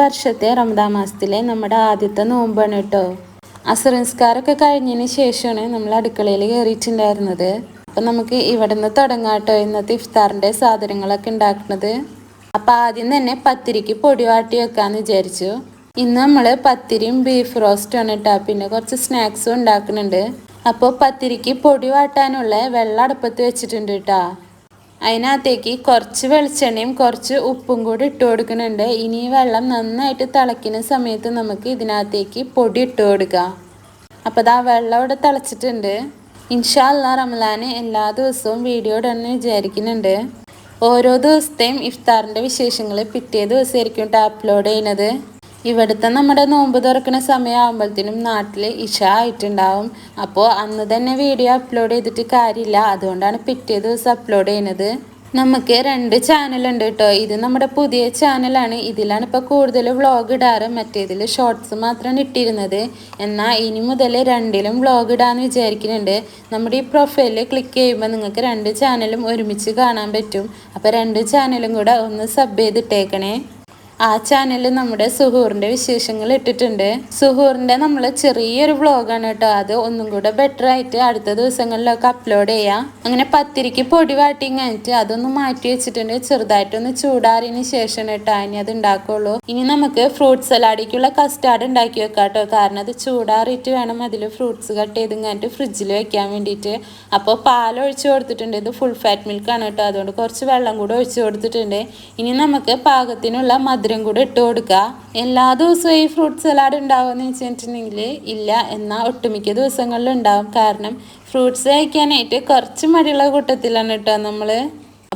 വർഷത്തെ റമദാൻ മാസത്തിലെ നമ്മുടെ ആദ്യത്തെ നോമ്പാണ് കേട്ടോ. അസറൻസ്കാരൊക്കെ കഴിഞ്ഞതിന് ശേഷമാണ് നമ്മൾ അടുക്കളയിൽ കയറിയിട്ടുണ്ടായിരുന്നത്. അപ്പം നമുക്ക് ഇവിടെ നിന്ന് തുടങ്ങാം കേട്ടോ ഇന്നത്തെ ഇഫ്താറിന്റെ സാധനങ്ങളൊക്കെ ഉണ്ടാക്കുന്നത്. അപ്പം ആദ്യം തന്നെ പത്തിരിക്ക് പൊടി വാട്ടി വെക്കാമെന്ന് വിചാരിച്ചു. ഇന്ന് നമ്മൾ പത്തിരിയും ബീഫ് റോസ്റ്റും ആണ് കേട്ടോ. പിന്നെ കുറച്ച് സ്നാക്സും ഉണ്ടാക്കുന്നുണ്ട്. അപ്പോൾ പത്തിരിക്ക് പൊടി വാട്ടാനുള്ള വെള്ളം അടുപ്പത്ത് വെച്ചിട്ടുണ്ട് കേട്ടോ. അതിനകത്തേക്ക് കുറച്ച് വെളിച്ചെണ്ണയും കുറച്ച് ഉപ്പും കൂടി ഇട്ട് കൊടുക്കുന്നുണ്ട്. ഇനി വെള്ളം നന്നായിട്ട് തിളയ്ക്കുന്ന സമയത്ത് നമുക്ക് ഇതിനകത്തേക്ക് പൊടി ഇട്ട് കൊടുക്കാം. അപ്പോൾ ആ വെള്ളം ഇവിടെ തിളച്ചിട്ടുണ്ട്. ഇൻഷാ അല്ലാ റമലാന് എല്ലാ ദിവസവും വീഡിയോ ഇടണമെന്ന് വിചാരിക്കുന്നുണ്ട്. ഓരോ ദിവസത്തെയും ഇഫ്താറിന്റെ വിശേഷങ്ങൾ പിറ്റേ ദിവസമായിരിക്കും അപ്ലോഡ് ചെയ്യുന്നത്. ഇവിടുത്തെ നമ്മുടെ നോമ്പ് തുറക്കുന്ന സമയമാകുമ്പോഴത്തേനും നാട്ടിൽ ഇഷ ആയിട്ടുണ്ടാവും. അപ്പോൾ അന്ന് തന്നെ വീഡിയോ അപ്ലോഡ് ചെയ്തിട്ട് കാര്യമില്ല. അതുകൊണ്ടാണ് പിറ്റേ ദിവസം അപ്ലോഡ് ചെയ്യുന്നത്. നമുക്ക് രണ്ട് ചാനലുണ്ട് കേട്ടോ ഇത് നമ്മുടെ പുതിയ ചാനലാണ് ഇതിലാണ് ഇപ്പോൾ കൂടുതൽ വ്ളോഗ് ഇടാറ്. മറ്റേതിൽ ഷോർട്സ് മാത്രമാണ് ഇട്ടിരുന്നത്. എന്നാൽ ഇനി മുതൽ രണ്ടിലും വ്ളോഗ് ഇടാന്ന് വിചാരിക്കുന്നുണ്ട്. നമ്മുടെ ഈ പ്രൊഫൈലിൽ ക്ലിക്ക് ചെയ്യുമ്പോൾ നിങ്ങൾക്ക് രണ്ട് ചാനലും ഒരുമിച്ച് കാണാൻ പറ്റും. അപ്പോൾ രണ്ട് ചാനലും കൂടെ ഒന്ന് സബ് ചെയ്തിട്ടേക്കണേ. ആ ചാനലിൽ നമ്മുടെ സുഹൂറിന്റെ വിശേഷങ്ങൾ ഇട്ടിട്ടുണ്ട്. സുഹൂറിന്റെ നമ്മൾ ചെറിയൊരു വ്ളോഗാണ് കേട്ടോ അത് ഒന്നും കൂടെ ബെറ്റർ ആയിട്ട് അടുത്ത ദിവസങ്ങളിലൊക്കെ അപ്ലോഡ് ചെയ്യാം. അങ്ങനെ പത്തിരിക്ക് പൊടി വാട്ടി കഴിഞ്ഞിട്ട് അതൊന്ന് മാറ്റി വെച്ചിട്ടുണ്ട്. ചെറുതായിട്ടൊന്ന് ചൂടാറിന് ശേഷം കേട്ടോ ഇനി അത് ഉണ്ടാക്കുള്ളൂ. ഇനി നമുക്ക് ഫ്രൂട്ട് സലാഡിക്കുള്ള കസ്റ്റാർഡ് ഉണ്ടാക്കി വെക്കാം കേട്ടോ കാരണം അത് ചൂടാറിയിട്ട് വേണം അതിൽ ഫ്രൂട്ട്സ് കട്ട് ചെയ്ത് കഴിഞ്ഞിട്ട് ഫ്രിഡ്ജിൽ വെക്കാൻ വേണ്ടിയിട്ട്. അപ്പോൾ പാൽ ഒഴിച്ച് കൊടുത്തിട്ടുണ്ട്. ഇത് ഫുൾ ഫാറ്റ് മിൽക്കാണ് കേട്ടോ അതുകൊണ്ട് കുറച്ച് വെള്ളം കൂടെ ഒഴിച്ച് കൊടുത്തിട്ടുണ്ട്. ഇനി നമുക്ക് പാകത്തിനുള്ള മധുരം കൂടെ ഇട്ട് കൊടുക്കുക. എല്ലാ ദിവസവും ഈ ഫ്രൂട്ട് സലാഡ് ഉണ്ടാവുമെന്ന് വെച്ചിട്ടുണ്ടെങ്കിൽ ഇല്ല എന്നാൽ ഒട്ടുമിക്ക ദിവസങ്ങളിൽ ഉണ്ടാവും. കാരണം ഫ്രൂട്ട്സ് കഴിക്കാനായിട്ട് കുറച്ച് മടിയുള്ള കൂട്ടത്തിലാണ് കേട്ടോ നമ്മൾ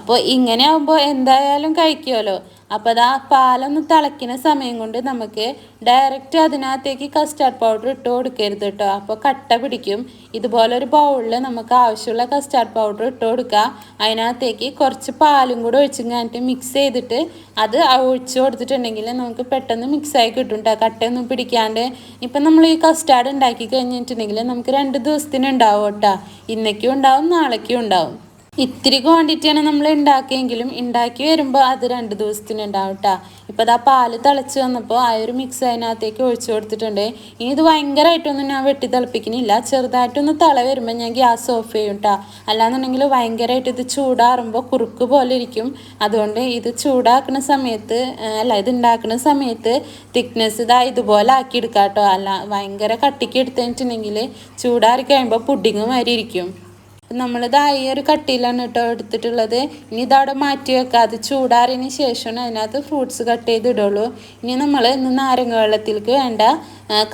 അപ്പോൾ ഇങ്ങനെ ആകുമ്പോൾ എന്തായാലും കഴിക്കുമല്ലോ. അപ്പോൾ അത് പാലൊന്ന് തിളയ്ക്കുന്ന സമയം കൊണ്ട് നമുക്ക് ഡയറക്റ്റ് അതിനകത്തേക്ക് കസ്റ്റാർഡ് പൗഡർ ഇട്ട് കൊടുക്കരുത് കേട്ടോ അപ്പോൾ കട്ട പിടിക്കും. ഇതുപോലെ ഒരു ബൗളിൽ നമുക്ക് ആവശ്യമുള്ള കസ്റ്റാർഡ് പൗഡർ ഇട്ട് കൊടുക്കുക അതിനകത്തേക്ക് കുറച്ച് പാലും കൂടെ ഒഴിച്ച് കഴിഞ്ഞിട്ട് മിക്സ് ചെയ്തിട്ട് അത് ഒഴിച്ച് കൊടുത്തിട്ടുണ്ടെങ്കിൽ നമുക്ക് പെട്ടെന്ന് മിക്സായി കിട്ടും കേട്ടോ കട്ടയൊന്നും പിടിക്കാണ്ട്. ഇപ്പം നമ്മൾ ഈ കസ്റ്റാർഡ് ഉണ്ടാക്കി കഴിഞ്ഞിട്ടുണ്ടെങ്കിൽ നമുക്ക് രണ്ട് ദിവസത്തിന് ഉണ്ടാവും കേട്ടോ ഇന്നേക്കും ഉണ്ടാവും നാളേക്കും ഉണ്ടാവും. ഇത്തിരി ക്വാണ്ടിറ്റിയാണ് നമ്മൾ ഉണ്ടാക്കിയെങ്കിലും ഉണ്ടാക്കി വരുമ്പോൾ അത് രണ്ട് ദിവസത്തിന് ഉണ്ടാവും കേട്ടോ ഇപ്പോൾ അതാ പാൽ തിളച്ച് വന്നപ്പോൾ ആ ഒരു മിക്സ് അതിനകത്തേക്ക് ഒഴിച്ചു കൊടുത്തിട്ടുണ്ട്. ഇനി ഇത് ഭയങ്കരമായിട്ടൊന്നും ഞാൻ വെട്ടി തിളപ്പിക്കുന്നില്ല ചെറുതായിട്ടൊന്ന് തിള വരുമ്പോൾ ഞാൻ ഗ്യാസ് ഓഫ് ചെയ്യും കേട്ടോ അല്ലാന്നുണ്ടെങ്കിൽ ഭയങ്കരമായിട്ട് ഇത് ചൂടാറുമ്പോൾ കുറുക്ക് പോലെ ഇരിക്കും. അതുകൊണ്ട് ഇത് ചൂടാക്കുന്ന സമയത്ത് അല്ല ഇത് ഉണ്ടാക്കുന്ന സമയത്ത് തിക്നെസ് ഇതാ ഇതുപോലെ ആക്കി എടുക്കാം കേട്ടോ അല്ല ഭയങ്കര കട്ടിക്ക് എടുത്തിട്ടുണ്ടെങ്കിൽ ചൂടാറി കഴിയുമ്പോൾ പുഡിങ് മാതിരി ഇരിക്കും. നമ്മളിത് ഈ ഒരു കട്ടിയിലാണ് കേട്ടോ എടുത്തിട്ടുള്ളത്. ഇനി ഇതവിടെ മാറ്റി വെക്കുക അത് ചൂടാറിയതിന് ശേഷമാണ് അതിനകത്ത് ഫ്രൂട്ട്സ് കട്ട് ചെയ്ത് ഇടുള്ളൂ ഇനി നമ്മൾ ഇന്ന് നാരങ്ങ വെള്ളത്തിലേക്ക് വേണ്ട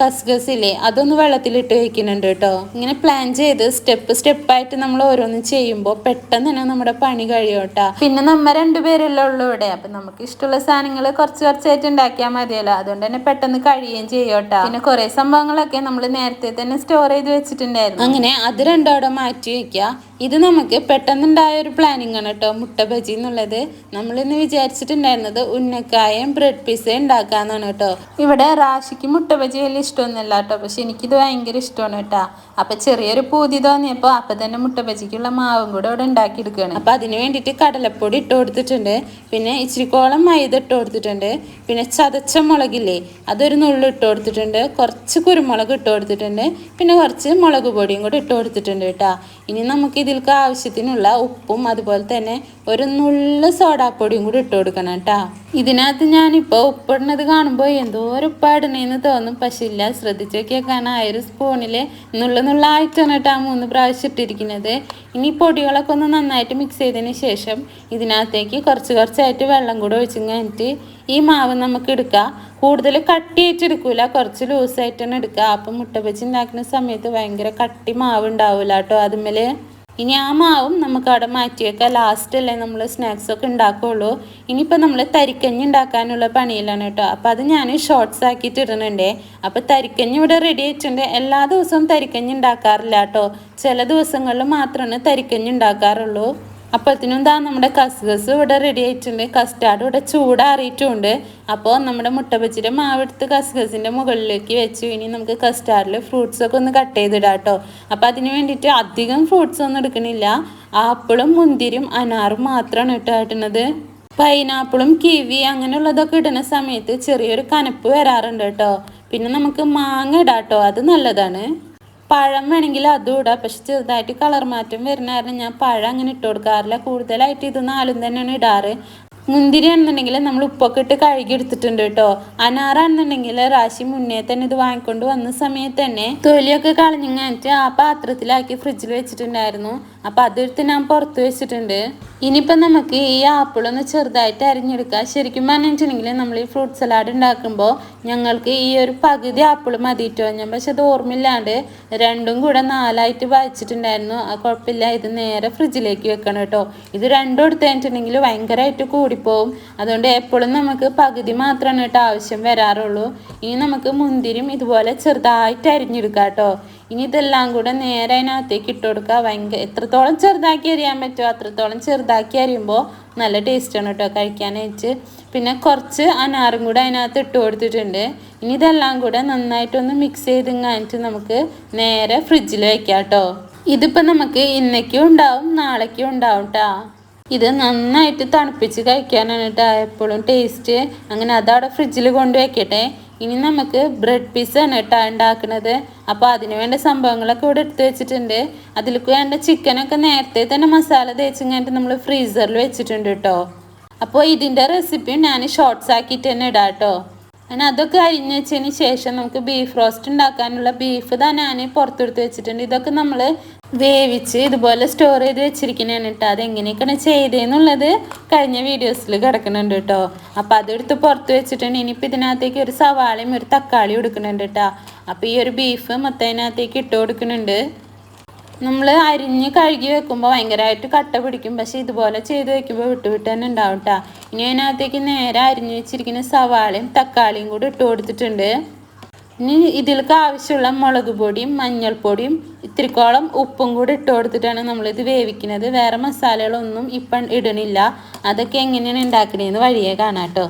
കസ്കസില്ലേ അതൊന്ന് വെള്ളത്തിലിട്ട് വെക്കുന്നുണ്ട് കേട്ടോ. ഇങ്ങനെ പ്ലാൻ ചെയ്ത് സ്റ്റെപ്പ് സ്റ്റെപ്പായിട്ട് നമ്മൾ ഓരോന്നും ചെയ്യുമ്പോൾ പെട്ടെന്ന് തന്നെ നമ്മുടെ പണി കഴിയും കേട്ടോ. പിന്നെ നമ്മ രണ്ടുപേരല്ലേ ഉള്ളൂ ഇവിടെ. അപ്പം നമുക്ക് ഇഷ്ടമുള്ള സാധനങ്ങൾ കുറച്ച് കുറച്ചായിട്ട് ഉണ്ടാക്കിയാൽ മതിയല്ലോ. അതുകൊണ്ട് തന്നെ പെട്ടെന്ന് കഴിയുകയും ചെയ്യും പിന്നെ കുറേ സംഭവങ്ങളൊക്കെ നമ്മൾ നേരത്തെ തന്നെ സ്റ്റോർ ചെയ്ത് വെച്ചിട്ടുണ്ടായിരുന്നു. അങ്ങനെ അത് രണ്ടോടെ മാറ്റി വെക്കുക ഇത് നമുക്ക് പെട്ടെന്നുണ്ടായ ഒരു പ്ലാനിങ് ആണ് കേട്ടോ മുട്ട ബജി എന്നുള്ളത്. നമ്മളിന്ന് വിചാരിച്ചിട്ടുണ്ടായിരുന്നത് ഉന്നക്കായും ബ്രെഡ് പിസ്സ ഉണ്ടാക്കാന്നാണ് കേട്ടോ. ഇവിടെ റാഷിക്ക് മുട്ട ബജി വലിയ ഇഷ്ടമൊന്നുമില്ല കേട്ടോ പക്ഷെ എനിക്കിത് ഭയങ്കര ഇഷ്ടമാണ് കേട്ടോ. അപ്പൊ ചെറിയൊരു പൂതി തോന്നിയപ്പോൾ അപ്പൊ തന്നെ മുട്ട ബജിക്കുള്ള മാവും കൂടെ ഇവിടെ ഉണ്ടാക്കിയെടുക്കുകയാണ്. അപ്പൊ അതിന് വേണ്ടിയിട്ട് കടലപ്പൊടി ഇട്ട് കൊടുത്തിട്ടുണ്ട്. പിന്നെ ഇച്ചിരിക്കോളം മൈദ ഇട്ട് കൊടുത്തിട്ടുണ്ട്. പിന്നെ ചതച്ച മുളകില്ലേ അതൊരു നുള്ളു ഇട്ട് കൊടുത്തിട്ടുണ്ട്. കുറച്ച് കുരുമുളക് ഇട്ട് കൊടുത്തിട്ടുണ്ട്. പിന്നെ കുറച്ച് മുളക് പൊടിയും കൂടെ ഇട്ട് കൊടുത്തിട്ടുണ്ട് കേട്ടോ. ഇനി നമുക്ക് ഇതിൽക്ക് ആവശ്യത്തിനുള്ള ഉപ്പും അതുപോലെ തന്നെ ഒരു നുള്ളു സോഡാപ്പൊടിയും കൂടി ഇട്ട് കൊടുക്കണം കേട്ടോ. ഇതിനകത്ത് ഞാനിപ്പോൾ ഉപ്പിടുന്നത് കാണുമ്പോൾ എന്തോ ഒരു ഉപ്പാടണേന്ന് തോന്നും. പക്ഷെ ഇല്ല ശ്രദ്ധിച്ച് നോക്കിയാൽ കാരണം ആ ഒരു സ്പൂണിൽ നുള്ള നുള്ളായിട്ടാണ് കേട്ടോ ആ മൂന്ന് പ്രാവശ്യം ഇട്ടിരിക്കുന്നത്. ഇനി പൊടികളൊക്കെ ഒന്ന് നന്നായിട്ട് മിക്സ് ചെയ്തതിന് ശേഷം ഇതിനകത്തേക്ക് കുറച്ച് കുറച്ചായിട്ട് വെള്ളം കൂടെ ഒഴിച്ചു കഴിഞ്ഞിട്ട് ഈ മാവ് നമുക്ക് എടുക്കാം. കൂടുതൽ കട്ടിയായിട്ട് എടുക്കൂല. കുറച്ച് ലൂസായിട്ടാണ് എടുക്കുക അപ്പം മുട്ട വെച്ച് ഉണ്ടാക്കുന്ന സമയത്ത് ഭയങ്കര കട്ടി മാവ് ഉണ്ടാവില്ല കേട്ടോ അതുമ്മേൽ ഇനി ആ മാവും നമുക്ക് അവിടെ മാറ്റി വെക്കാം ലാസ്റ്റ് അല്ലേ നമ്മൾ സ്നാക്സ് ഒക്കെ ഉണ്ടാക്കുള്ളൂ. ഇനിയിപ്പോൾ നമ്മൾ തരിക്കഞ്ഞി ഉണ്ടാക്കാനുള്ള പണിയിലാണ് കേട്ടോ. അപ്പോൾ അത് ഞാൻ ഷോർട്ട്സ് ആക്കിയിട്ട് ഇടുന്നുണ്ട്. അപ്പോൾ തരിക്കഞ്ഞി ഇവിടെ റെഡി ആയിട്ടുണ്ട്. എല്ലാ ദിവസവും തരിക്കഞ്ഞി ഉണ്ടാക്കാറില്ല കേട്ടോ. ചില ദിവസങ്ങളിൽ മാത്രമാണ് തരിക്കഞ്ഞി ഉണ്ടാക്കാറുള്ളൂ. അപ്പോഴത്തേനും എന്താ നമ്മുടെ കസ്കസ് ഇവിടെ റെഡി ആയിട്ടുണ്ട്. കസ്റ്റാർഡ് ഇവിടെ ചൂടാറിയിട്ടുണ്ട്. അപ്പോൾ നമ്മുടെ മുട്ട ബജിയുടെ മാവെടുത്ത് കസ്കസിന്റെ മുകളിലേക്ക് വെച്ചു. ഇനി നമുക്ക് കസ്റ്റാർഡിൽ ഫ്രൂട്ട്സ് ഒക്കെ ഒന്ന് കട്ട് ചെയ്തിടാം കേട്ടോ. അപ്പോൾ അതിന് വേണ്ടിയിട്ട് അധികം ഫ്രൂട്ട്സ് ഒന്നും എടുക്കണില്ല. ആപ്പിളും മുന്തിരിയും അനാറും മാത്രമാണ് ഇട്ടോ ആട്ടുന്നത് പൈനാപ്പിളും കിവി അങ്ങനെയുള്ളതൊക്കെ ഇടുന്ന സമയത്ത് ചെറിയൊരു കനപ്പ് വരാറുണ്ട് കേട്ടോ. പിന്നെ നമുക്ക് മാങ്ങ ഇടാം കേട്ടോ. അത് നല്ലതാണ്. പഴം വേണമെങ്കിൽ അതും ഇടാം. പക്ഷെ ചെറുതായിട്ട് കളർ മാറ്റം വരുന്ന കാരണം ഞാൻ പഴം അങ്ങനെ ഇട്ട് കൊടുക്കാറില്ല. കൂടുതലായിട്ട് ഇത് നാലും തന്നെയാണ് ഇടാറ്. മുന്തിരി ആണെന്നുണ്ടെങ്കിൽ നമ്മൾ ഉപ്പൊക്കെ ഇട്ട് കഴുകി എടുത്തിട്ടുണ്ട് കേട്ടോ. അനാറാണെന്നുണ്ടെങ്കിൽ റാശി മുന്നേ തന്നെ ഇത് വാങ്ങിക്കൊണ്ട് വന്ന സമയത്ത് തന്നെ തൊലിയൊക്കെ കളഞ്ഞിങ്ങാനിട്ട് ആ പാത്രത്തിലാക്കി ഫ്രിഡ്ജിൽ വെച്ചിട്ടുണ്ടായിരുന്നു. അപ്പം അതെടുത്ത് ഞാൻ പുറത്ത് വെച്ചിട്ടുണ്ട്. ഇനിയിപ്പം നമുക്ക് ഈ ആപ്പിളൊന്ന് ചെറുതായിട്ട് അരിഞ്ഞെടുക്കാം. ശരിക്കും പറഞ്ഞിട്ടുണ്ടെങ്കിൽ നമ്മൾ ഈ ഫ്രൂട്ട് സലാഡ് ഉണ്ടാക്കുമ്പോൾ ഞങ്ങൾക്ക് ഈ ഒരു പകുതി ആപ്പിൾ മതിയിട്ടോ ഞാൻ പക്ഷെ അത് ഓർമ്മയില്ലാണ്ട് രണ്ടും കൂടെ നാലായിട്ട് വായിച്ചിട്ടുണ്ടായിരുന്നു. ആ കുഴപ്പമില്ല. ഇത് നേരെ ഫ്രിഡ്ജിലേക്ക് വെക്കണം കേട്ടോ. ഇത് രണ്ടും എടുത്ത് കഴിഞ്ഞിട്ടുണ്ടെങ്കിൽ ഭയങ്കരമായിട്ട് കൂടിപ്പോവും. അതുകൊണ്ട് എപ്പോഴും നമുക്ക് പകുതി മാത്രമാണ് കേട്ടോ ആവശ്യം വരാറുള്ളൂ. ഇനി നമുക്ക് മുന്തിരിയും ഇതുപോലെ ചെറുതായിട്ട് അരിഞ്ഞെടുക്കാം കേട്ടോ. ഇനി ഇതെല്ലാം കൂടെ നേരെ അതിനകത്തേക്ക് ഇട്ട് കൊടുക്കുക ഭയങ്കര എത്രത്തോളം ചെറുതാക്കി അരിയാൻ പറ്റുമോ അത്രത്തോളം ചെറുതാക്കി അരിയുമ്പോൾ നല്ല ടേസ്റ്റാണ് കേട്ടോ കഴിക്കാനായിട്ട്. പിന്നെ കുറച്ച് അനാറും കൂടെ അതിനകത്ത് ഇട്ട് കൊടുത്തിട്ടുണ്ട്. ഇനി ഇതെല്ലാം കൂടെ നന്നായിട്ടൊന്ന് മിക്സ് ചെയ്ത് കഴിഞ്ഞിട്ട് നമുക്ക് നേരെ ഫ്രിഡ്ജിൽ വെക്കാം കേട്ടോ ഇതിപ്പോൾ നമുക്ക് ഇന്നേക്കും ഉണ്ടാവും നാളേക്കും ഉണ്ടാവും കേട്ടോ ഇത് നന്നായിട്ട് തണുപ്പിച്ച് കഴിക്കാനാണ് കേട്ടോ എപ്പോഴും ടേസ്റ്റ് അങ്ങനെ അതവിടെ ഫ്രിഡ്ജിൽ കൊണ്ട് വെക്കട്ടെ. ഇനി നമുക്ക് ബ്രെഡ് പീസ് ആണ് കേട്ടോ ഉണ്ടാക്കുന്നത് അപ്പോൾ അതിന് വേണ്ട സംഭവങ്ങളൊക്കെ ഇവിടെ എടുത്ത് വെച്ചിട്ടുണ്ട്. അതിലേക്ക് വേണ്ട ചിക്കനൊക്കെ നേരത്തെ തന്നെ മസാല തേച്ച് കഴിഞ്ഞിട്ട് നമ്മൾ ഫ്രീസറിൽ വെച്ചിട്ടുണ്ട് കേട്ടോ. അപ്പോൾ ഇതിന്റെ റെസിപ്പിയും ഞാൻ ഷോർട്ട്സ് ആക്കിയിട്ട് തന്നെ ഇടാം കേട്ടോ. അങ്ങനെ അതൊക്കെ അരിഞ്ഞ് വെച്ചതിന് ശേഷം നമുക്ക് ബീഫ് റോസ്റ്റ് ഉണ്ടാക്കാനുള്ള ബീഫ് തന്നെ ഞാൻ പുറത്തെടുത്ത് വെച്ചിട്ടുണ്ട്. ഇതൊക്കെ നമ്മൾ വേവിച്ച് ഇതുപോലെ സ്റ്റോർ ചെയ്ത് വെച്ചിരിക്കുന്നതാണ് കേട്ടോ. അതെങ്ങനെയൊക്കെയാണ് ചെയ്തതെന്നുള്ളത് കഴിഞ്ഞ വീഡിയോസിൽ കിടക്കുന്നുണ്ട് കേട്ടോ. അപ്പോൾ അതെടുത്ത് പുറത്ത് വെച്ചിട്ടുണ്ട്. ഇനിയിപ്പോൾ ഇതിനകത്തേക്ക് ഒരു സവാളയും ഒരു തക്കാളിയും എടുക്കുന്നുണ്ട് കേട്ടോ. അപ്പൊ ഈ ഒരു ബീഫ് മൊത്തം അതിനകത്തേക്ക് ഇട്ട് കൊടുക്കുന്നുണ്ട്. നമ്മൾ അരിഞ്ഞ് കഴുകി വെക്കുമ്പോൾ ഭയങ്കരമായിട്ട് കട്ട പിടിക്കും. പക്ഷേ ഇതുപോലെ ചെയ്ത് വെക്കുമ്പോൾ വിട്ട് വിട്ട് തന്നെ ഉണ്ടാവും കേട്ടോ. ഇനി അതിനകത്തേക്ക് നേരെ അരിഞ്ഞ് വെച്ചിരിക്കുന്ന സവാളയും തക്കാളിയും കൂടി ഇട്ട് കൊടുത്തിട്ടുണ്ട്. ഇനി ഇതിലേക്ക് ആവശ്യമുള്ള മുളക് പൊടിയും മഞ്ഞൾപ്പൊടിയും ഇത്തിരിക്കോളം ഉപ്പും കൂടി ഇട്ട് കൊടുത്തിട്ടാണ് നമ്മളിത് വേവിക്കുന്നത്. വേറെ മസാലകളൊന്നും ഇപ്പം ഇടണില്ല. അതൊക്കെ എങ്ങനെയാണ് ഉണ്ടാക്കണേന്ന് വഴിയെ കാണാം കേട്ടോ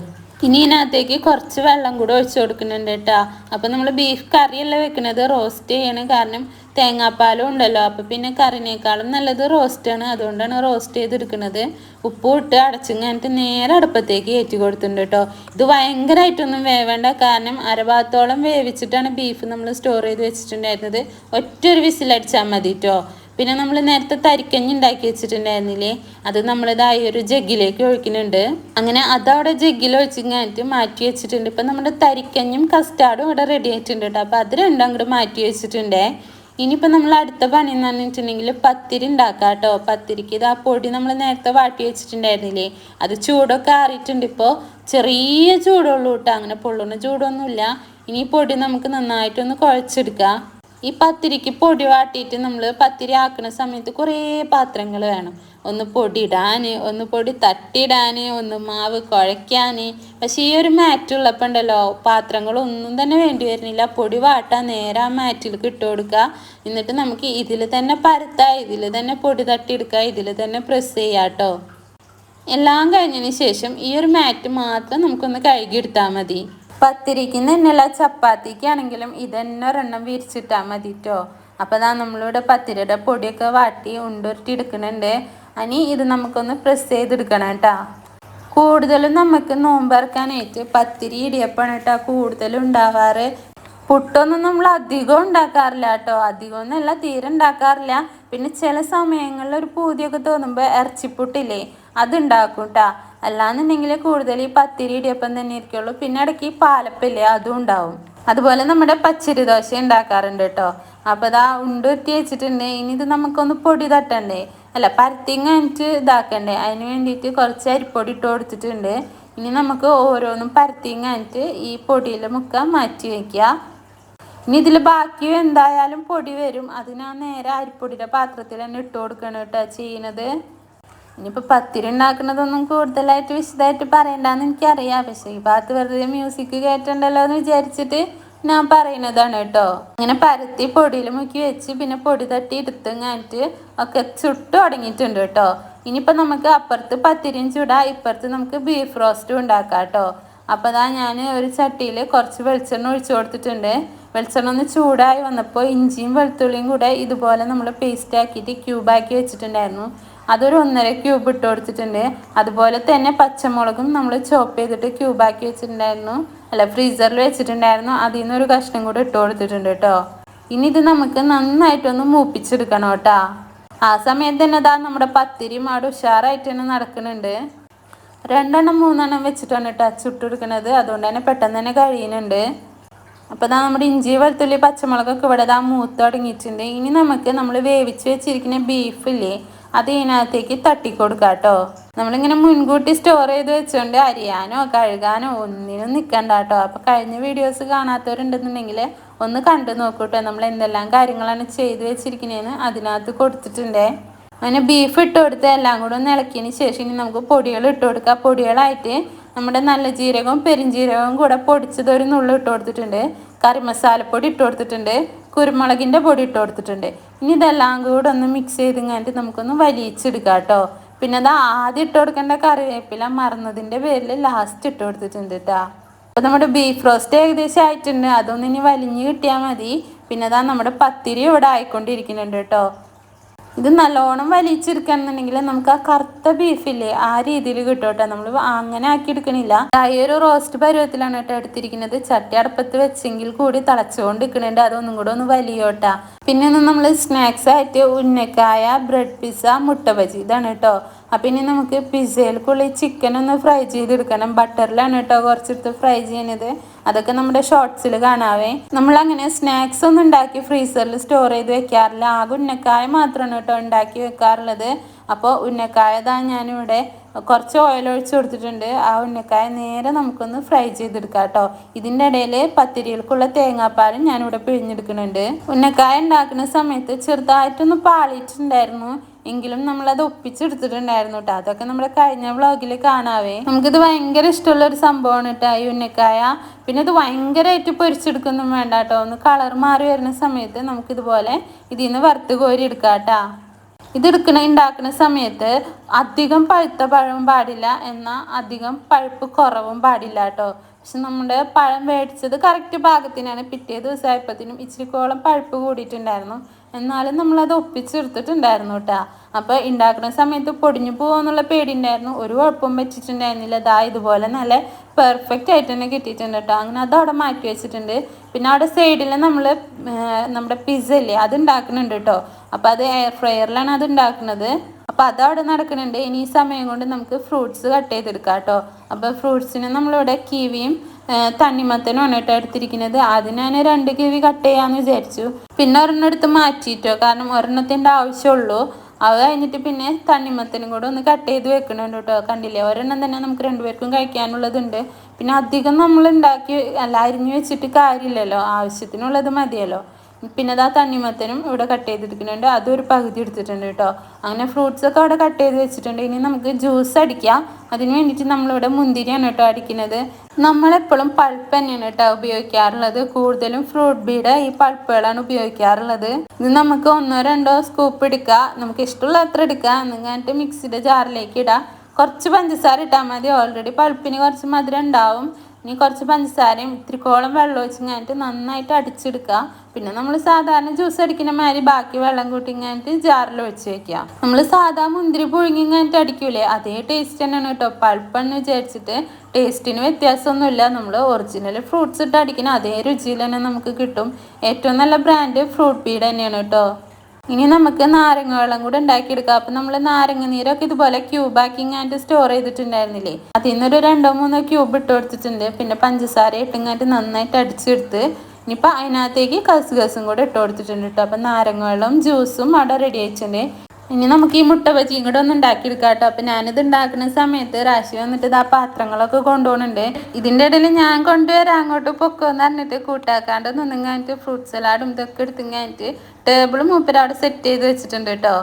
ഇനി ഇതിനകത്തേക്ക് കുറച്ച് വെള്ളം കൂടെ ഒഴിച്ചു കൊടുക്കുന്നുണ്ട് കേട്ടോ അപ്പം നമ്മൾ ബീഫ് കറിയല്ല വെക്കുന്നത് റോസ്റ്റ് ചെയ്യണം. കാരണം തേങ്ങാപ്പാലും ഉണ്ടല്ലോ. അപ്പം പിന്നെ കറിനേക്കാളും നല്ലത് റോസ്റ്റാണ് അതുകൊണ്ടാണ് റോസ്റ്റ് ചെയ്തെടുക്കുന്നത് ഉപ്പ് ഇട്ട് അടച്ചിങ്ങനത്തെ നേരെ അടുപ്പത്തേക്ക് കയറ്റി കൊടുത്തിട്ടുണ്ട് കേട്ടോ. ഇത് ഭയങ്കരമായിട്ടൊന്നും വേവേണ്ട. കാരണം അരഭാഗത്തോളം വേവിച്ചിട്ടാണ് ബീഫ് നമ്മൾ സ്റ്റോർ ചെയ്ത് വെച്ചിട്ടുണ്ടായിരുന്നത്. ഒറ്റ ഒരു വിസിലടിച്ചാൽ മതി കേട്ടോ പിന്നെ നമ്മൾ നേരത്തെ തരിക്കഞ്ഞി ഉണ്ടാക്കി വെച്ചിട്ടുണ്ടായിരുന്നില്ലേ? അത് നമ്മളിതായി ഒരു ജഗ്ഗിലേക്ക് ഒഴിക്കുന്നുണ്ട്. അങ്ങനെ അതവിടെ ജഗ്ഗിൽ ഒഴിച്ച് കഴിഞ്ഞിട്ട് മാറ്റി വെച്ചിട്ടുണ്ട്. ഇപ്പം നമ്മുടെ തരിക്കഞ്ഞും കസ്റ്റാർഡും ഇവിടെ റെഡി ആയിട്ടുണ്ട് കേട്ടോ അപ്പോൾ അത് രണ്ടും അങ്ങോട്ട് മാറ്റി വെച്ചിട്ടുണ്ടേ. ഇനിയിപ്പോൾ നമ്മൾ അടുത്ത പണി എന്ന് പറഞ്ഞിട്ടുണ്ടെങ്കിൽ പത്തിരി ഉണ്ടാക്കാം കേട്ടോ പത്തിരിക്ക് ഇത് ആ പൊടി നമ്മൾ നേരത്തെ വാട്ടി വെച്ചിട്ടുണ്ടായിരുന്നില്ലേ? അത് ചൂടൊക്കെ ആറിയിട്ടുണ്ട് ഇപ്പോൾ ചെറിയ ചൂടുള്ളൂ കേട്ടോ അങ്ങനെ പൊള്ളുന്ന ചൂടൊന്നുമില്ല. ഇനി ഈ പൊടി നമുക്ക് നന്നായിട്ടൊന്ന് കുഴച്ചെടുക്കാം. ഈ പത്തിരിക്ക് പൊടി വാട്ടിയിട്ട് നമ്മൾ പത്തിരി ആക്കുന്ന സമയത്ത് കുറേ പാത്രങ്ങൾ വേണം. ഒന്ന് പൊടിയിടാൻ ഒന്ന് പൊടി തട്ടിയിടാൻ ഒന്ന് മാവ് കുഴയ്ക്കാൻ പക്ഷേ ഈ ഒരു മാറ്റ് ഉള്ളപ്പോൾ ഉണ്ടല്ലോ പാത്രങ്ങളൊന്നും തന്നെ വേണ്ടി വരുന്നില്ല. പൊടി വാട്ടാൻ നേരെ ആ മാറ്റിൽ കിട്ടു കൊടുക്കുക. എന്നിട്ട് നമുക്ക് ഇതിൽ തന്നെ പരത്താം ഇതിൽ തന്നെ പൊടി തട്ടിയെടുക്കുക ഇതിൽ തന്നെ പ്രസ് ചെയ്യാം കേട്ടോ. എല്ലാം കഴിഞ്ഞതിന് ശേഷം ഈ ഒരു മാറ്റ് മാത്രം നമുക്കൊന്ന് കഴുകി എടുത്താൽ മതി. പത്തിരിക്ക് തന്നെയല്ല ചപ്പാത്തിക്കാണെങ്കിലും ഇതന്നെ ഒരെണ്ണം വിരിച്ചിട്ടാൽ മതി കേട്ടോ അപ്പോൾ അതാ നമ്മളിവിടെ പത്തിരിയുടെ പൊടിയൊക്കെ വാട്ടി ഉണ്ടുരുട്ടി എടുക്കുന്നുണ്ട് ഇനി ഇത് നമുക്കൊന്ന് പ്രസ് ചെയ്തെടുക്കണം കേട്ടോ കൂടുതലും നമുക്ക് നോമ്പറക്കാനായിട്ട് പത്തിരി ഇടിയപ്പാണ് കേട്ടോ കൂടുതലും ഉണ്ടാവാറ്. പുട്ടൊന്നും നമ്മൾ അധികം ഉണ്ടാക്കാറില്ല കേട്ടോ അധികം ഒന്നല്ല തീരെ ഉണ്ടാക്കാറില്ല. പിന്നെ ചില സമയങ്ങളിൽ ഒരു പൂതിയൊക്കെ തോന്നുമ്പോൾ ഇറച്ചിപ്പുട്ടില്ലേ അത് ഉണ്ടാക്കും കേട്ടോ അല്ലാന്നുണ്ടെങ്കിൽ കൂടുതൽ ഈ പത്തിരി ഇടിയപ്പം തന്നെ ഇരിക്കുള്ളൂ പിന്നെ ഇടയ്ക്ക് ഈ പാലപ്പില്ലേ അതും ഉണ്ടാവും. അതുപോലെ നമ്മുടെ പച്ചരി ദോശ ഉണ്ടാക്കാറുണ്ട് കേട്ടോ. അപ്പോൾ ഇതാ ഉണ്ടുരുത്തി വെച്ചിട്ടുണ്ട്. ഇനി ഇത് നമുക്കൊന്ന് പൊടി തട്ടണ്ടേ? അല്ല പരത്തി കഴിഞ്ഞിട്ട് ഇതാക്കണ്ടേ? അതിന് വേണ്ടിയിട്ട് കുറച്ച് അരിപ്പൊടി ഇട്ട് കൊടുത്തിട്ടുണ്ട്. ഇനി നമുക്ക് ഓരോന്നും പരത്തി കഴിഞ്ഞിട്ട് ഈ പൊടിയിൽ മുക്ക മാറ്റി വയ്ക്കുക ഇനി ഇതിൽ ബാക്കി എന്തായാലും പൊടി വരും. അതിനാ നേരെ അരിപ്പൊടിയുടെ പാത്രത്തിൽ തന്നെ ഇട്ട് കൊടുക്കണം കേട്ടോ. ചെയ്യുന്നത് ഇനിയിപ്പോൾ പത്തിരി ഉണ്ടാക്കുന്നതൊന്നും കൂടുതലായിട്ട് വിശദമായിട്ട് പറയണ്ടെന്ന് എനിക്കറിയാം. പക്ഷേ ഈ ഭാഗത്ത് വെറുതെ മ്യൂസിക് കേട്ടണ്ടല്ലോ എന്ന് വിചാരിച്ചിട്ട് ഞാൻ പറയുന്നതാണ് കേട്ടോ. അങ്ങനെ പരത്തി പൊടിയിൽ മുക്കി വെച്ച് പിന്നെ പൊടി തട്ടി എടുത്ത് കഴിഞ്ഞിട്ട് ഒക്കെ ചുട്ട് തുടങ്ങിയിട്ടുണ്ട് കേട്ടോ. ഇനിയിപ്പോൾ നമുക്ക് അപ്പുറത്ത് പത്തിരിയും ചൂടാ ഇപ്പുറത്ത് നമുക്ക് ബീഫ് റോസ്റ്റും ഉണ്ടാക്കാം കേട്ടോ. അപ്പോൾ അതാ ഞാൻ ഒരു ചട്ടിയിൽ കുറച്ച് വെളിച്ചെണ്ണ ഒഴിച്ചു കൊടുത്തിട്ടുണ്ട്. വെളിച്ചെണ്ണ ഒന്ന് ചൂടായി വന്നപ്പോൾ ഇഞ്ചിയും വെളുത്തുള്ളിയും കൂടെ ഇതുപോലെ നമ്മൾ പേസ്റ്റ് ആക്കിയിട്ട് ക്യൂബാക്കി വെച്ചിട്ടുണ്ടായിരുന്നു. അതൊരു ഒന്നര ക്യൂബ് ഇട്ട് കൊടുത്തിട്ടുണ്ട്. അതുപോലെ തന്നെ പച്ചമുളകും നമ്മൾ ചോപ്പ് ചെയ്തിട്ട് ക്യൂബാക്കി വെച്ചിട്ടുണ്ടായിരുന്നു. അല്ല ഫ്രീസറിൽ വെച്ചിട്ടുണ്ടായിരുന്നു. അതിൽ നിന്ന് ഒരു കഷ്ണം കൂടി ഇട്ട് കൊടുത്തിട്ടുണ്ട് കേട്ടോ ഇനി ഇത് നമുക്ക് നന്നായിട്ടൊന്ന് മൂപ്പിച്ചെടുക്കണം കേട്ടോ ആ സമയത്ത് തന്നെ ഇതാ നമ്മുടെ പത്തിരിയും അവിടെ ഉഷാറായിട്ട് തന്നെ നടക്കുന്നുണ്ട്. രണ്ടെണ്ണം മൂന്നെണ്ണം വെച്ചിട്ടാണ് കേട്ടോ ചുട്ടെടുക്കണത്. അതുകൊണ്ട് തന്നെ പെട്ടെന്ന് തന്നെ കഴിയുന്നുണ്ട്. അപ്പോൾ ഇതാ നമ്മുടെ ഇഞ്ചി വെളുത്തുള്ളി പച്ചമുളകൊക്കെ ഇവിടെ ഇതാ മൂത്ത് തുടങ്ങിയിട്ടുണ്ട്. ഇനി നമുക്ക് നമ്മൾ വേവിച്ച് വെച്ചിരിക്കുന്ന ബീഫില്ലേ അത് ഇതിനകത്തേക്ക് തട്ടിക്കൊടുക്കുക കേട്ടോ നമ്മളിങ്ങനെ മുൻകൂട്ടി സ്റ്റോർ ചെയ്ത് വെച്ചോണ്ട് അരിയാനോ കഴുകാനോ ഒന്നിനും നിൽക്കണ്ട കേട്ടോ അപ്പോൾ കഴിഞ്ഞ വീഡിയോസ് കാണാത്തവരുണ്ടെന്നുണ്ടെങ്കിൽ ഒന്ന് കണ്ടു നോക്കൂട്ടോ നമ്മൾ എന്തെല്ലാം കാര്യങ്ങളാണ് ചെയ്ത് വെച്ചിരിക്കുന്നതെന്ന് അതിനകത്ത് കൊടുത്തിട്ടുണ്ടേ. അങ്ങനെ ബീഫ് ഇട്ട് കൊടുത്ത് എല്ലാം കൂടെ ഒന്ന് ഇളക്കിയതിന് ശേഷം ഇനി നമുക്ക് പൊടികൾ ഇട്ട് കൊടുക്കാം. പൊടികളായിട്ട് നമ്മുടെ നല്ല ജീരകവും പെരിഞ്ജീരകവും കൂടെ പൊടിച്ചത് ഒരു നുള്ളു ഇട്ട് കൊടുത്തിട്ടുണ്ട്. കറി മസാലപ്പൊടി ഇട്ട് കൊടുത്തിട്ടുണ്ട്. കുരുമുളകിന്റെ പൊടി ഇട്ട് കൊടുത്തിട്ടുണ്ട്. ഇനി ഇതെല്ലാം കൂടെ ഒന്ന് മിക്സ് ചെയ്ത് കഴിഞ്ഞിട്ട് നമുക്കൊന്ന് വലിയിച്ചെടുക്കാം കേട്ടോ പിന്നെ അത് ആദ്യം ഇട്ട് കൊടുക്കേണ്ട കറിവേപ്പില മറന്നതിന്റെ പേരിൽ ലാസ്റ്റ് ഇട്ട് കൊടുത്തിട്ടുണ്ട് കേട്ടോ അപ്പോൾ നമ്മുടെ ബീഫ് റോസ്റ്റ് ഏകദേശം ആയിട്ടുണ്ട്. അതൊന്നിനി വലിഞ്ഞ് കിട്ടിയാൽ മതി. പിന്നെ അതാ നമ്മുടെ പത്തിരി ഇവിടെ ആയിക്കൊണ്ടിരിക്കുന്നുണ്ട് കേട്ടോ ഇത് നല്ലോണം വലിച്ചെടുക്കുകയാണെന്നുണ്ടെങ്കിൽ നമുക്ക് ആ കറുത്ത ബീഫില്ലേ ആ രീതിയിൽ കിട്ടും കേട്ടോ നമ്മൾ അങ്ങനെ ആക്കി എടുക്കണില്ല. ഈ ഒരു റോസ്റ്റ് പരുവത്തിലാണ് കേട്ടോ എടുത്തിരിക്കുന്നത്. ചട്ടി അടുപ്പത്ത് വെച്ചെങ്കിൽ കൂടി തിളച്ചുകൊണ്ട് അതൊന്നും കൂടെ ഒന്ന് വലിയോട്ടാ. പിന്നെ നമ്മൾ സ്നാക്സ് ആയിട്ട് ഉന്നക്കായ ബ്രെഡ് പിസ്സ മുട്ട ബജി ഇതാണ് കേട്ടോ. അപ്പം ഇനി നമുക്ക് പിസ്സയിൽക്കുള്ളിൽ ചിക്കൻ ഒന്ന് ഫ്രൈ ചെയ്തെടുക്കണം. ബട്ടറിലാണ് കേട്ടോ കുറച്ചെടുത്ത് ഫ്രൈ ചെയ്യുന്നത് അതൊക്കെ നമ്മുടെ ഷോർട്സിൽ കാണാവേ. നമ്മൾ അങ്ങനെ സ്നാക്സ് ഒന്നും ഉണ്ടാക്കി ഫ്രീസറിൽ സ്റ്റോർ ചെയ്ത് വെക്കാറില്ല. ആകെ ഉന്നക്കായ മാത്രമാണ് കേട്ടോ ഉണ്ടാക്കി വെക്കാറുള്ളത്. അപ്പോൾ ഉന്നക്കായ താ ഞാനിവിടെ കുറച്ച് ഓയിൽ ഒഴിച്ച് കൊടുത്തിട്ടുണ്ട്. ആ ഉന്നക്കായ നേരെ നമുക്കൊന്ന് ഫ്രൈ ചെയ്തെടുക്കാം കേട്ടോ. ഇതിന്റെ ഇടയിൽ പത്തിരികൾക്കുള്ള തേങ്ങാപ്പാലും ഞാനിവിടെ പിഴിഞ്ഞെടുക്കുന്നുണ്ട്. ഉന്നക്കായ ഉണ്ടാക്കുന്ന സമയത്ത് ചെറുതായിട്ടൊന്ന് പാളിയിട്ടുണ്ടായിരുന്നു. എങ്കിലും നമ്മളത് ഒപ്പിച്ചെടുത്തിട്ടുണ്ടായിരുന്നു കേട്ടോ. അതൊക്കെ നമ്മുടെ കഴിഞ്ഞ വ്ളോഗിൽ കാണാവേ. നമുക്കിത് ഭയങ്കര ഇഷ്ടമുള്ള ഒരു സംഭവമാണ് കേട്ടോ ഈ ഉന്നക്കായ പിന്നെ ഇത് ഭയങ്കരമായിട്ട് പൊരിച്ചെടുക്കൊന്നും വേണ്ട കേട്ടോ. ഒന്ന് കളർ മാറി വരുന്ന സമയത്ത് നമുക്കിതുപോലെ ഇതിൽ നിന്ന് വറുത്ത് കോരി എടുക്കാം കേട്ടോ. ഇതെടുക്കണ ഉണ്ടാക്കുന്ന സമയത്ത് അധികം പഴുത്ത പഴവും പാടില്ല എന്നാൽ അധികം പഴുപ്പ് കുറവും പാടില്ല കേട്ടോ പക്ഷെ നമ്മുടെ പഴം മേടിച്ചത് കറക്റ്റ് പാകത്തിനാണ്. പിറ്റേ ദിവസമായപ്പോഴത്തേനും ഇച്ചിരിക്കോളം പഴുപ്പ് കൂടിയിട്ടുണ്ടായിരുന്നു. എന്നാലും നമ്മളത് ഒപ്പിച്ചെടുത്തിട്ടുണ്ടായിരുന്നു കേട്ടോ അപ്പോൾ ഉണ്ടാക്കുന്ന സമയത്ത് പൊടിഞ്ഞു പോകുമെന്നുള്ള പേടിയുണ്ടായിരുന്നു. ഒരു കുഴപ്പം പറ്റിയിട്ടുണ്ടായിരുന്നില്ല ദാ ഇതുപോലെ നല്ല പെർഫെക്റ്റ് ആയിട്ട് തന്നെ കിട്ടിയിട്ടുണ്ട് കേട്ടോ അങ്ങനെ അത് അവിടെ മാറ്റി വെച്ചിട്ടുണ്ട്. പിന്നെ അവിടെ സൈഡിൽ നമ്മൾ നമ്മുടെ പിസ്സ ഇല്ലേ അത് ഉണ്ടാക്കുന്നുണ്ട് കേട്ടോ അപ്പോൾ അത് എയർ ഫ്രയറിലാണ് അത് ഉണ്ടാക്കുന്നത് അപ്പോൾ അത് അവിടെ നടക്കുന്നുണ്ട്. ഇനി ഈ സമയം കൊണ്ട് നമുക്ക് ഫ്രൂട്ട്സ് കട്ട് ചെയ്തെടുക്കാം കേട്ടോ അപ്പോൾ ഫ്രൂട്ട്സിന് നമ്മളിവിടെ കിവിയും തണ്ണിമത്തനുമാണ് കേട്ടോ എടുത്തിരിക്കുന്നത്. അത് ഞാൻ രണ്ട് കിവി കട്ട് ചെയ്യാന്ന് വിചാരിച്ചു. പിന്നെ ഒരെണ്ണം എടുത്ത് മാറ്റിയിട്ടോ. കാരണം ഒരെണ്ണത്തിന്റെ ആവശ്യമുള്ളൂ. അത് കഴിഞ്ഞിട്ട് പിന്നെ തണ്ണിമത്തനും കൂടെ ഒന്ന് കട്ട് ചെയ്ത് വെക്കണുണ്ട് കേട്ടോ. കണ്ടില്ലേ? ഒരെണ്ണം തന്നെ നമുക്ക് രണ്ടുപേർക്കും കഴിക്കാനുള്ളതുണ്ട്. പിന്നെ അധികം നമ്മൾ ഉണ്ടാക്കി അല്ല അരിഞ്ഞു വെച്ചിട്ട് കാര്യമില്ലല്ലോ. ആവശ്യത്തിനുള്ളത് മതിയല്ലോ. പിന്നെ അതാ തണ്ണിമത്തനും ഇവിടെ കട്ട് ചെയ്തെടുക്കുന്നുണ്ട് അതും ഒരു പകുതി എടുത്തിട്ടുണ്ട് കേട്ടോ. അങ്ങനെ ഫ്രൂട്ട്സ് ഒക്കെ അവിടെ കട്ട് ചെയ്ത് വെച്ചിട്ടുണ്ട്. ഇനി നമുക്ക് ജ്യൂസ് അടിക്കാം. അതിന് വേണ്ടിയിട്ട് നമ്മളിവിടെ മുന്തിരിയാണ് കേട്ടോ അടിക്കുന്നത്. നമ്മളെപ്പോഴും പൾപ്പ് തന്നെയാണ് കേട്ടോ ഉപയോഗിക്കാറുള്ളത്. കൂടുതലും ഫ്രൂട്ട് ബീഡ് ഈ പൾപ്പുകളാണ് ഉപയോഗിക്കാറുള്ളത്. ഇത് നമുക്ക് ഒന്നോ രണ്ടോ സ്കൂപ്പ് എടുക്കാം. നമുക്ക് ഇഷ്ടമുള്ള അത്ര എടുക്കാം എന്നിട്ട് മിക്സിയുടെ ജാറിലേക്ക് ഇടാം. കുറച്ച് പഞ്ചസാര ഇട്ടാൽ മതി. ഓൾറെഡി പൾപ്പിന് കുറച്ച് മധുരം ഉണ്ടാവും. ഇനി കുറച്ച് പഞ്ചസാരയും ഇത്തിരിക്കോളം വെള്ളം ഒഴിച്ച് കഴിഞ്ഞിട്ട് നന്നായിട്ട് അടിച്ചെടുക്കുക. പിന്നെ നമ്മൾ സാധാരണ ജ്യൂസ് അടിക്കുന്ന മാതിരി ബാക്കി വെള്ളം കൂട്ടി കഴിഞ്ഞിട്ട് ജാറിൽ ഒഴിച്ച് വെക്കുക. നമ്മൾ സാധാ മുന്തിരി പുഴുങ്ങി കഴിഞ്ഞിട്ട് അടിക്കൂലേ? അതേ ടേസ്റ്റ് തന്നെയാണ് കേട്ടോ. പൾപ്പെന്ന് വിചാരിച്ചിട്ട് ടേസ്റ്റിന് വ്യത്യാസമൊന്നുമില്ല. നമ്മൾ ഒറിജിനൽ ഫ്രൂട്ട്സ് ഇട്ട് അടിക്കുന്ന അതേ രുചിയിൽ തന്നെ നമുക്ക് കിട്ടും. ഏറ്റവും നല്ല ബ്രാൻഡ് ഫ്രൂട്ട് പീഡ് തന്നെയാണ് കേട്ടോ. ഇനി നമുക്ക് നാരങ്ങ വെള്ളം കൂടെ ഉണ്ടാക്കിയെടുക്കാം. അപ്പം നമ്മൾ നാരങ്ങ നീരൊക്കെ ഇതുപോലെ ക്യൂബാക്കി ഇങ്ങാണ്ട് സ്റ്റോർ ചെയ്തിട്ടുണ്ടായിരുന്നില്ലേ? അതിൽ നിന്നൊരു രണ്ടോ മൂന്നോ ക്യൂബ് ഇട്ട് കൊടുത്തിട്ടുണ്ട്. പിന്നെ പഞ്ചസാര ഇട്ടിങ്ങാണ്ട് നന്നായിട്ട് അടിച്ചെടുത്ത് ഇനിയിപ്പോൾ അതിനകത്തേക്ക് കസുകസും കൂടെ ഇട്ട് കൊടുത്തിട്ടുണ്ട് കേട്ടോ അപ്പം നാരങ്ങ വെള്ളം ജ്യൂസും അവിടെ റെഡി ആയിട്ടുണ്ട്. ഇനി നമുക്ക് ഈ മുട്ട ബജി ഇങ്ങോട്ട് ഒന്ന് ഉണ്ടാക്കിയെടുക്കാം കേട്ടോ. അപ്പം ഞാനിത് ഉണ്ടാക്കുന്ന സമയത്ത് റാശി വന്നിട്ട് ഇതാ പാത്രങ്ങളൊക്കെ കൊണ്ടുപോകുന്നുണ്ട്. ഇതിന്റെ ഇടയിൽ ഞാൻ കൊണ്ടുവരാം അങ്ങോട്ട് പൊക്കോന്ന് പറഞ്ഞിട്ട് കൂട്ടാക്കാണ്ട് നിന്നിങ്ങാനിട്ട് ഫ്രൂട്ട് സലാഡും ഇതൊക്കെ എടുത്തിങ്ങാനിട്ട് ടേബിൾ മൂപ്പര അവിടെ സെറ്റ് ചെയ്ത് വെച്ചിട്ടുണ്ട് കേട്ടോ.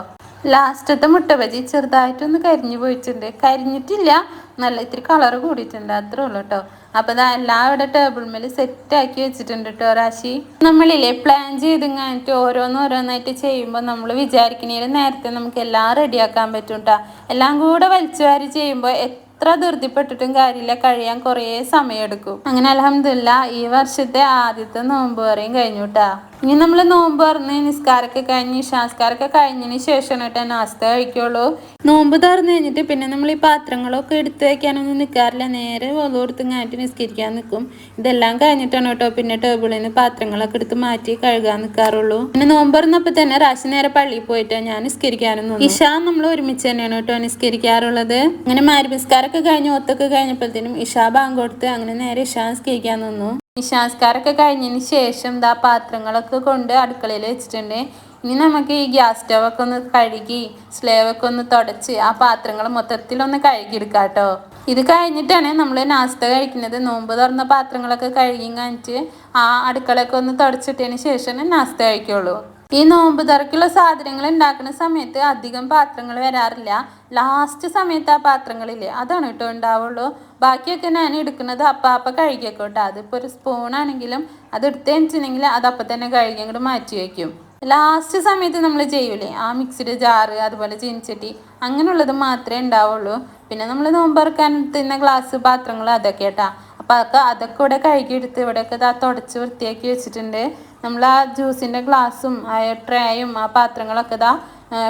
ലാസ്റ്റത്തെ മുട്ട ബജി ചെറുതായിട്ടൊന്ന് കരിഞ്ഞു പോയിട്ടുണ്ട്. കരിഞ്ഞിട്ടില്ല നല്ല ഇത്തിരി കളർ കൂടിയിട്ടുണ്ട് അത്രേ ഉള്ളൂ കേട്ടോ അപ്പോൾ ഇതാ എല്ലാം ഇവിടെ ടേബിൾ മേൽ സെറ്റ് ആക്കി വെച്ചിട്ടുണ്ട് കേട്ടോ രാശി നമ്മളില്ലേ പ്ലാൻ ചെയ്ത് കഴിഞ്ഞിട്ട് ഓരോന്നോരോന്നായിട്ട് ചെയ്യുമ്പോൾ നമ്മൾ വിചാരിക്കണേലും നേരത്തെ നമുക്ക് എല്ലാം റെഡിയാക്കാൻ പറ്റും കേട്ടോ എല്ലാം കൂടെ വലിച്ചു വാരി ചെയ്യുമ്പോൾ എത്ര ധൃതിപ്പെട്ടിട്ടും കാര്യമില്ല കഴിയാൻ കുറേ സമയമെടുക്കും. അങ്ങനെ അലഹമില്ല ഈ വർഷത്തെ ആദ്യത്തെ നോമ്പ് പറയും കഴിഞ്ഞു കേട്ടാ ഇനി നമ്മൾ നോമ്പ് തുറന്ന് നിസ്കാരമൊക്കെ കഴിഞ്ഞ് ഇഷാസ്കാരമൊക്കെ കഴിഞ്ഞതിന് ശേഷമാണ് കേട്ടോ നാസ്ത കഴിക്കുള്ളൂ. നോമ്പ് തുറന്ന് കഴിഞ്ഞിട്ട് പിന്നെ നമ്മൾ ഈ പാത്രങ്ങളൊക്കെ എടുത്ത് വയ്ക്കാനൊന്നും നിൽക്കാറില്ല നേരെ കൊടുത്ത് കഴിഞ്ഞിട്ട് നിസ്കരിക്കാൻ നിൽക്കും ഇതെല്ലാം കഴിഞ്ഞിട്ടാണ് കേട്ടോ പിന്നെ ടേബിളിൽ നിന്ന് പാത്രങ്ങളൊക്കെ എടുത്ത് മാറ്റി കഴുകാൻ നിൽക്കാറുള്ളൂ പിന്നെ നോമ്പ് തുറന്നപ്പോൾ തന്നെ റാശി നേരെ പള്ളിയിൽ പോയിട്ട് ഞാൻ നിസ്കരിക്കാനൊന്നും ഇഷാ നമ്മൾ ഒരുമിച്ച് തന്നെയാണ് കേട്ടോ നിസ്കരിക്കാറുള്ളത്. അങ്ങനെ മാരി നിസ്കാരമൊക്കെ കഴിഞ്ഞ് ഒത്തൊക്കെ കഴിഞ്ഞപ്പോഴത്തേനും ഇഷ ബാങ്ക് കൊടുത്ത് അങ്ങനെ നേരെ ഇഷ നിസ്കരിക്കാൻ നിന്നു. നിശാസ്കാരമൊക്കെ കഴിഞ്ഞതിന് ശേഷം ദാ പാത്രങ്ങളൊക്കെ കൊണ്ട് അടുക്കളയിൽ വെച്ചിട്ടുണ്ട്. ഇനി നമുക്ക് ഈ ഗ്യാസ് സ്റ്റവൊക്കെ ഒന്ന് കഴുകി സ്ലേവൊക്കെ ഒന്ന് തുടച്ച് ആ പാത്രങ്ങൾ മൊത്തത്തിലൊന്ന് കഴുകിയെടുക്കാം കേട്ടോ. ഇത് കഴിഞ്ഞിട്ടാണ് നമ്മൾ നാസ്ത കഴിക്കുന്നത്. നോമ്പ് തുറന്ന പാത്രങ്ങളൊക്കെ കഴുകി കഴിഞ്ഞിട്ട് ആ അടുക്കളയൊക്കെ ഒന്ന് തുടച്ചിട്ടതിന് ശേഷമേ നാസ്ത കഴിക്കുള്ളൂ. ഈ നോമ്പ് തുറക്കുള്ള സാധനങ്ങൾ ഉണ്ടാക്കുന്ന സമയത്ത് അധികം പാത്രങ്ങൾ വരാറില്ല. ലാസ്റ്റ് സമയത്ത് ആ പാത്രങ്ങളില്ലേ? അതാണ് കേട്ടോ ഉണ്ടാവുള്ളൂ. ബാക്കിയൊക്കെ ഞാൻ എടുക്കുന്നത് അപ്പ അപ്പ കഴുകിയൊക്കെ അതിപ്പോൾ ഒരു സ്പൂണാണെങ്കിലും അത് എടുത്ത് വെച്ചിട്ടുണ്ടെങ്കിൽ അത് അപ്പം തന്നെ കഴുകി അങ്ങോട്ട് മാറ്റി വയ്ക്കും ലാസ്റ്റ് സമയത്ത് നമ്മൾ ചെയ്യൂലേ? ആ മിക്സിഡ് ജാറ് അതുപോലെ ചീനിച്ചട്ടി അങ്ങനെയുള്ളത് മാത്രമേ ഉണ്ടാവുള്ളൂ. പിന്നെ നമ്മൾ നോമ്പറക്കാൻ തിന്ന ഗ്ലാസ് പാത്രങ്ങൾ അതൊക്കെ കേട്ടാ. അപ്പോൾ അതൊക്കെ അതൊക്കെ ഇവിടെ കഴുകിയെടുത്ത് ഇവിടെയൊക്കെ തുടച്ച് വൃത്തിയാക്കി വെച്ചിട്ടുണ്ട്. നമ്മൾ ആ ജ്യൂസിന്റെ ഗ്ലാസ്സും ആ ട്രേയും ആ പാത്രങ്ങളൊക്കെ ഇതാ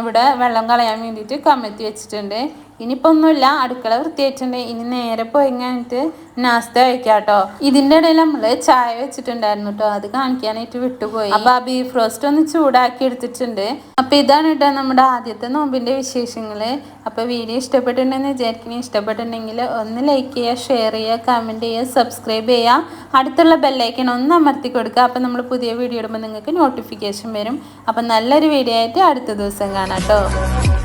ഇവിടെ വെള്ളം കളയാൻ വേണ്ടിയിട്ട് കമഴ്ത്തി വെച്ചിട്ടുണ്ട്. ഇനിയിപ്പോൾ ഒന്നുമില്ല അടുക്കള വൃത്തിയായിട്ടുണ്ട്. ഇനി നേരെ പോയി കഴിഞ്ഞിട്ട് നാസ്ത കഴിക്കാം കേട്ടോ. ഇതിന്റെ ഇടയിൽ നമ്മൾ ചായ വെച്ചിട്ടുണ്ടായിരുന്നു കേട്ടോ. അത് കാണിക്കാനായിട്ട് വിട്ടുപോയി. അപ്പോൾ ആ ബീഫ് റോസ്റ്റ് ഒന്ന് ചൂടാക്കി എടുത്തിട്ടുണ്ട്. അപ്പോൾ ഇതാണ് കേട്ടോ നമ്മുടെ ആദ്യത്തെ നോമ്പിന്റെ വിശേഷങ്ങൾ അപ്പോൾ വീഡിയോ ഇഷ്ടപ്പെട്ടിട്ടുണ്ടെന്ന് വിചാരിക്കണേ ഇഷ്ടപ്പെട്ടിട്ടുണ്ടെങ്കിൽ ഒന്ന് ലൈക്ക് ചെയ്യുക ഷെയർ ചെയ്യുക കമന്റ് ചെയ്യുക സബ്സ്ക്രൈബ് ചെയ്യുക. അടുത്തുള്ള ബെല്ലൈക്കൺ ഒന്ന് അമർത്തി കൊടുക്കുക. അപ്പോൾ നമ്മൾ പുതിയ വീഡിയോ ഇടുമ്പോൾ നിങ്ങൾക്ക് നോട്ടിഫിക്കേഷൻ വരും. അപ്പം നല്ലൊരു വീഡിയോ ആയിട്ട് അടുത്ത ദിവസം കാണാം കേട്ടോ.